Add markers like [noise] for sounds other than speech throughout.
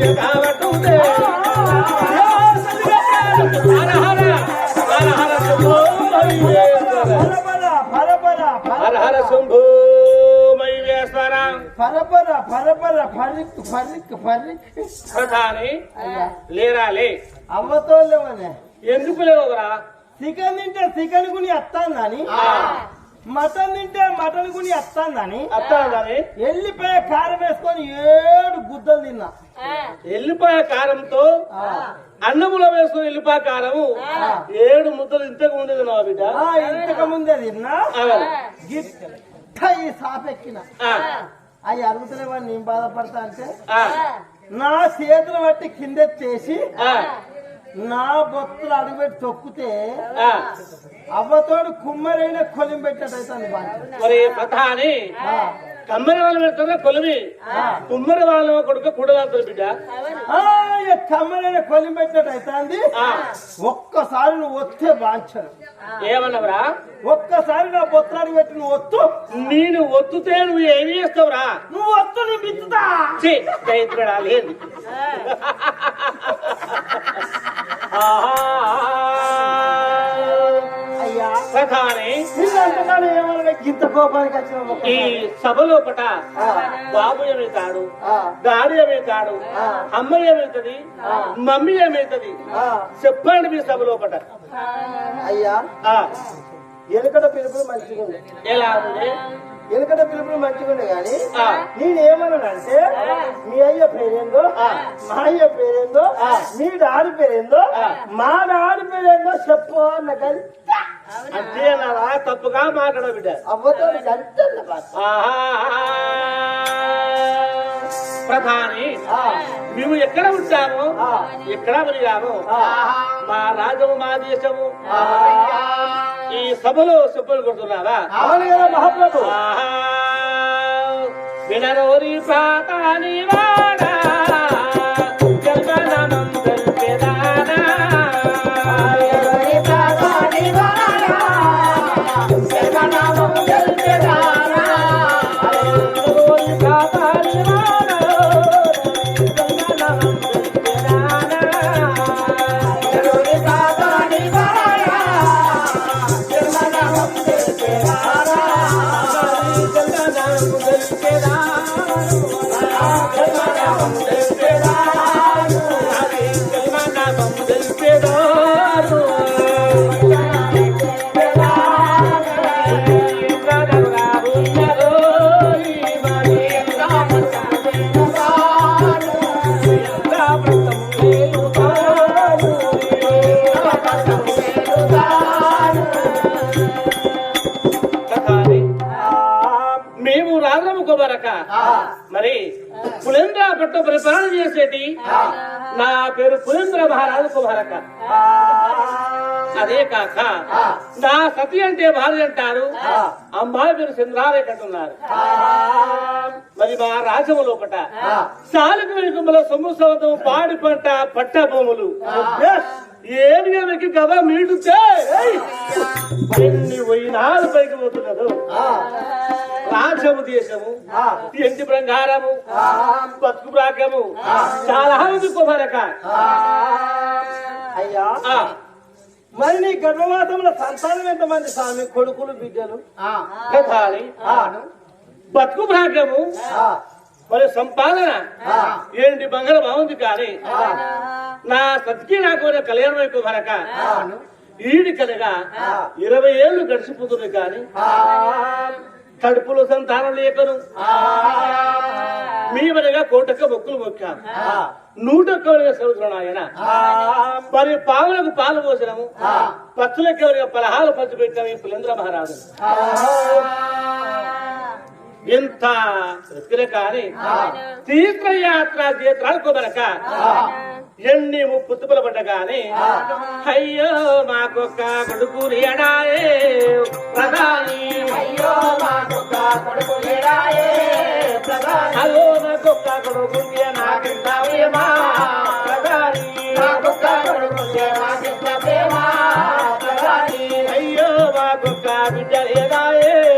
శతావటుందే. హర హర హర హర శంభో మహేశ్వర. పరపర పరపర హర హర శంభో మహేశ్వర. పరపర పరపర ఫరిక్ ఫరిక్ ఫరిక్ ప్రధాని లేరా లే అవ్వతో లేవనే ఎందుకు లేవురా చికెన్ తింటే చికెన్ గుని వస్తాందని మటన్ తింటే మటన్ గుని వస్తాందని అత్తాదని. ఎల్లిపాయ కారం వేసుకొని ఏడు గుద్దలు తిన్నా. ఎల్లిపాయ కారంతో. అన్నములో వేసుకుని ఎల్లిపాయ కారము ఏడు ముద్దలు ఇంతకు ముందు తిన్నావా బిడ్డ? ఆ, ఇంతకు ముందే తిన్నా. ఈ సాపెక్కిన. ఆ, అవి అరుగుతలేవని నేను బాధపడతా అంటే నా చేతులు బట్టి కిందెత్తేసి ఆ, నా బొత్తులు అడుగుపెట్టి తొక్కితే. అవ్వతోడు కుమ్మరైన కొలిం పెట్టేటైతే బాగా మరి ప్రధాని కమ్మరి వాళ్ళు పెడుతున్నా కొలిమి? కుమ్మరి వాళ్ళ కొడుకు కూడదాంతో బిడ్డ? కమ్మరైన కొలిం పెట్టేటైతే ఆ, ఒక్కసారి నువ్వు వస్తే బాంచను ఏమన్నావురా? ఒక్కసారి నా బొత్తులు పెట్టి నువ్వు వత్తు నేను ఒత్తుతే నువ్వు ఏమి చేస్తావురా? నువ్వు వత్తు నీ బిత్తుతా లేదు. కోపానికి వచ్చిన ఈ సభ లోపట బాబు ఏమవుతాడు? డాడీ ఏమవుతాడు? అమ్మ ఏమవుతుంది? మమ్మీ ఏమవుతుంది? చెప్పండి మీ సభ లోపట అయ్యా. ఎలుకడ పిలుపులు మంచిగా ఎలా ఉంది? ఎలుకడ పిలుపులు మంచిగా ఉంది కానీ ఆ, నేనేమన్నానంటే మీ అయ్య పేరేందో మా అయ్య పేరేందో మీ డాడి పేరేందో మా డాడి పేరేందో చెప్పు అన్న కానీ అంతే అన్నారా తప్పుగా మాట్లాడ బిడ్డ. అవ్వతో. ప్రధాని మేము ఎక్కడ ఉంటాము? ఎక్కడ పెరిగాము మా రాజము మా దేశము. ఈ సభలో చెప్పులు కొడుతున్నావా అవును కదా మహాప్రభు. వినరోరి ప్రాతాని వాడా మేము మరి పులేంద్ర పట్ట పరిపాలన చేసేటి నా పేరు పులేంద్ర మహారాజు కుమారక అదే కాక నా సతి అంటే భార్య అంటారు. అమ్మాయి పేరు చంద్రారేఖ అంటున్నారు. మరి మా రాజము లోపట సాలకు వెనుకముల సొమ్ము సవతం పాడి పంట పట్ట భూములు. ఏమి కదా మీడుతే? ఎన్ని పోయినాలు పైకి పోతున్నారు రాజ్యము దేశము. ఎంటి బంగారము. బతుకు ప్రాగ్యము చాలా ఉంది కుమారక అయ్యా. ఆ, మరి నీ గర్భవాసంలో సంతానం ఎంతమంది స్వామి కొడుకులు బిడ్డలు? బతుకు భాగ్యము. మరి సంపాదన. ఏంటి బంగారం బాగుంది కానీ. నా సతికి నాకు కళ్యాణం అయిపో మరక. ఈడి కలగా ఇరవై ఏళ్ళు గడిచిపోతుంది కానీ. కడుపులో సంతానం లేకను. మీ వనగా కోటక్క మొక్కులు మొక్కాను. నూటొక్క సంవత్సరం ఆయన మరి పావులకు పాలు పోసినము. పచ్చులకి ఎవరిగా పలహాలు పంచిపెట్టాము ఈ పులేంద్ర మహారాజు ఎంత ఎత్తున కానీ తీర్థయాత్ర చేత్రాలు కొమరక ఎన్ని ముప్పు పడ్డ గాని అయ్యో మాకొక్క కొడుకు లేడాయే ప్రధాని అయ్యో మాకొక్క కొడుకు లేడాయే ప్రధాని అయ్యో మాకొక్క కొడుకు నాకింత ప్రేమ ప్రధాని మాకొక్క కొడుకు నాకింత ప్రేమ ప్రధాని అయ్యో మాకొక్క బిడ్డ ప్రధాని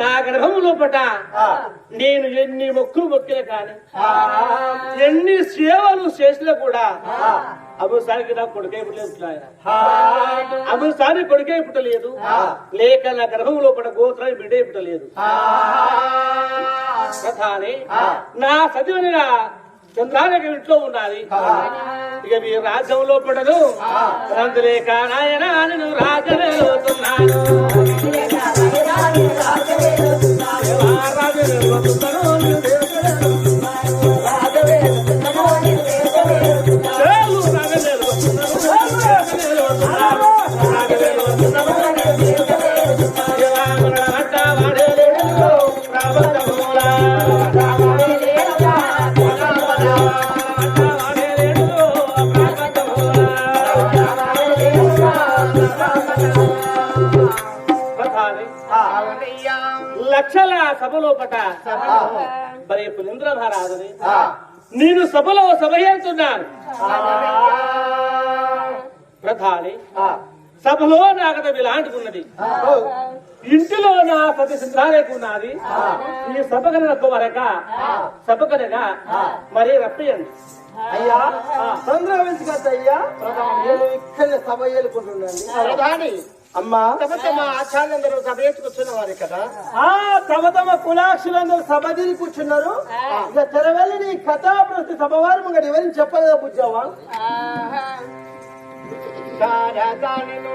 నా గర్భంలో పట నేను ఎన్ని మొక్కులు మొక్కిన కానీ ఎన్ని సేవలు చేసినా కూడా అభిసారికి నాకు కొడుకే పుట్టలేదు అభిసారి కొడుకే పుట్టలేదు. లేక నా గర్భంలో పడ గోత్రం బిడ్డే పుట్టలేదు. నా చదివనిరా చంద్రానికి ఇంట్లో ఉన్నది. ఇక మీ రాజ్యంలో పడను అందులేక నాయన నేను రాజవేలుతున్నాను లక్షల సభలో పట మరి పులింద్ర మహారాజుని నేను సభలో సభ చేస్తున్నాను. ప్రధాని సభలో నాకత ఇలాంటికున్నది ఇంటిలో నా సతి సిద్ధాలేకున్నది ఈ సభ కనుక వరక సభ కనుక మరి రప్పియండి. అయ్యా. చంద్రవంశి గారు అయ్యా. నేను ఇక్కడ సభ ఏలుకుంటున్నాను ప్రధాని. అమ్మా. తమ తమ ఆచార్యందరూ సభ కూర్చున్న వారు కదా? ఆ తమ తమ కులాక్షులందరూ సభ తిరిగి కూర్చున్నారు. ఇక తెరవెళ్ళి నీ కథాప్రతి సభ వారు ఇంకా ఎవరిని చెప్పలేదా బుజ్జావా శారదానిను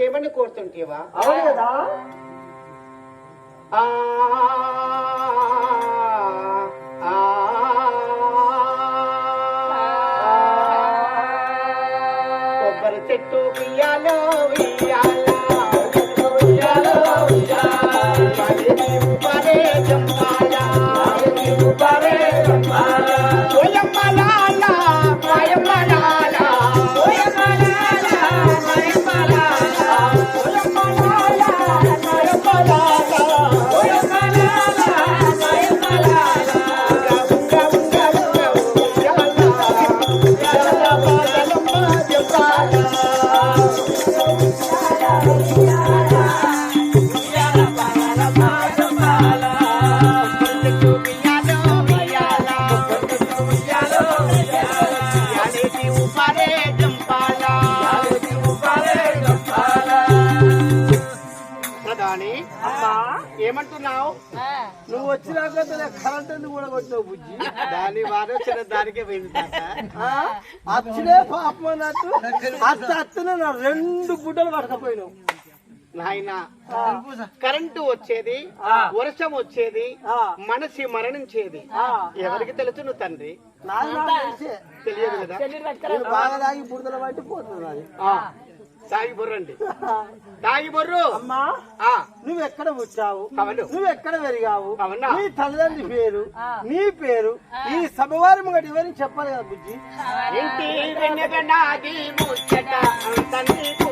చేయమని కోరుతుంటేవా? అవును కదా. ఆ ఏమంటున్నావు? నువ్వు వచ్చినాక కరెంట్ ఎందుకు కూడా కొట్టినావు బుజ్జి? దాని వారొచ్చిన దానికే పోయింది? అచ్చుడే పాపం అన్నట్టు అత్త అత్తనే నా రెండు గుడ్డలు పడకపోయినావు నాయన కరెంటు వచ్చేది ఆ. వర్షం వచ్చేది ఆ. మనిషి మరణించేది. ఆ. ఎవరికి తెలుసును తండ్రి? నాకు నాకు తెలిసే. తెలియదు కదా? బాగా తాగి బురదల బట్టి పోతుంది అది. ఆ. తాగి బొర్రండి [laughs] తాగి బొర్రు అమ్మా ఆ, నువ్వు ఎక్కడ పుట్టావు అవును. నువ్వు ఎక్కడ పెరిగావు అవునా? నీ తల్లిదండ్రి పేరు నీ పేరు ఈ సభవారి ముంగటి ఎవరిని చెప్పాలి కదా బుజ్జి ఇంటి నాది ముచ్చట అంత నీకు